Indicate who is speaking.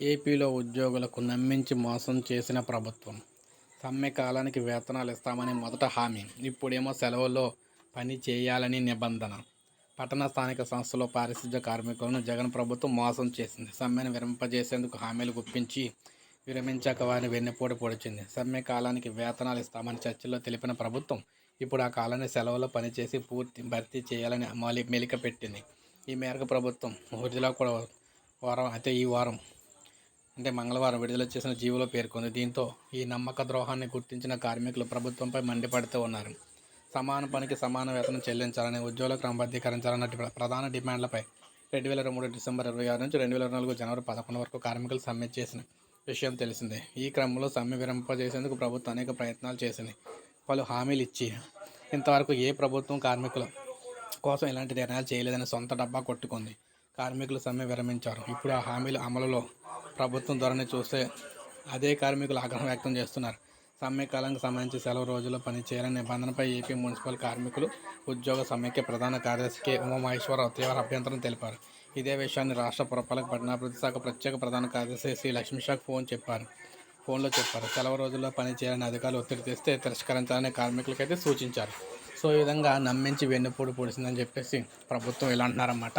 Speaker 1: ఏపీలో ఉద్యోగులకు నమ్మించి మోసం చేసిన ప్రభుత్వం. సమ్మె కాలానికి వేతనాలు ఇస్తామని మొదట హామీ. ఇప్పుడేమో సెలవుల్లో పని చేయాలని నిబంధన. పట్టణ స్థానిక సంస్థలో పారిశుద్ధ్య కార్మికులను జగన్ ప్రభుత్వం మోసం చేసింది. సమ్మెను విరమింపజేసేందుకు హామీలు గుప్పించి విరమించాక వారిని వెన్నెపోటు పొడిచింది. సమ్మె కాలానికి వేతనాలు ఇస్తామని చర్చల్లో తెలిపిన ప్రభుత్వం ఇప్పుడు ఆ కాలాన్ని సెలవులో పనిచేసి పూర్తి భర్తీ చేయాలని అమలు మెలిక పెట్టింది ఈ మేరకు ప్రభుత్వం ఊర్జిలో కూడా వారం అయితే ఈ వారం అంటే మంగళవారం విడుదల చేసిన జీవోలో పేర్కొంది. దీంతో ఈ నమ్మక ద్రోహాన్ని గుర్తించిన కార్మికులు ప్రభుత్వంపై మండిపడుతూ ఉన్నారు. సమాన పనికి సమాన వేతనం చెల్లించాలని ఉద్యోగుల క్రమబద్ధీకరించాలన్న ప్రధాన డిమాండ్లపై రెండు వేల మూడు డిసెంబర్ ఇరవై ఆరు నుంచి రెండు వేల నాలుగు జనవరి పదకొండు వరకు కార్మికులు సమ్మె చేసిన విషయం తెలిసిందే. ఈ క్రమంలో సమ్మె విరంపజేసేందుకు ప్రభుత్వం అనేక ప్రయత్నాలు చేసింది. పలు హామీలు ఇచ్చి ఇంతవరకు ఏ ప్రభుత్వం కార్మికుల కోసం ఇలాంటి నిర్ణయాలు చేయలేదని సొంత డబ్బా కొట్టుకుంది. కార్మికులు సమ్మె విరమించారు. ఇప్పుడు ఆ హామీలు అమలులో ప్రభుత్వం ధోరణి చూస్తే అదే కార్మికులు ఆగ్రహం వ్యక్తం చేస్తున్నారు. సమ్మె కాలానికి సంబంధించి సెలవు రోజుల్లో పనిచేయాలనే నిబంధనపై ఏపీ మున్సిపల్ కార్మికులు ఉద్యోగ సమ్మెకి ప్రధాన కార్యదర్శి కె. ఉమామహేశ్వరరావు తీవ్ర అభ్యంతరం తెలిపారు. ఇదే విషయాన్ని రాష్ట్ర పురపాలక పట్టణాభివృద్ధి శాఖ ప్రత్యేక ప్రధాన కార్యదర్శి శ్రీ లక్ష్మీశాఖ ఫోన్ చెప్పారు. ఫోన్లో చెప్పారు సెలవు రోజుల్లో పనిచేయాలని అధికారులు ఒత్తిడి తెస్తే తిరస్కరించాలని కార్మికులకైతే సూచించారు. సో ఈ విధంగా నమ్మించి వెన్నుపూడి పొడిసిందని చెప్పేసి ప్రభుత్వం ఇలా అంటున్నారన్నమాట.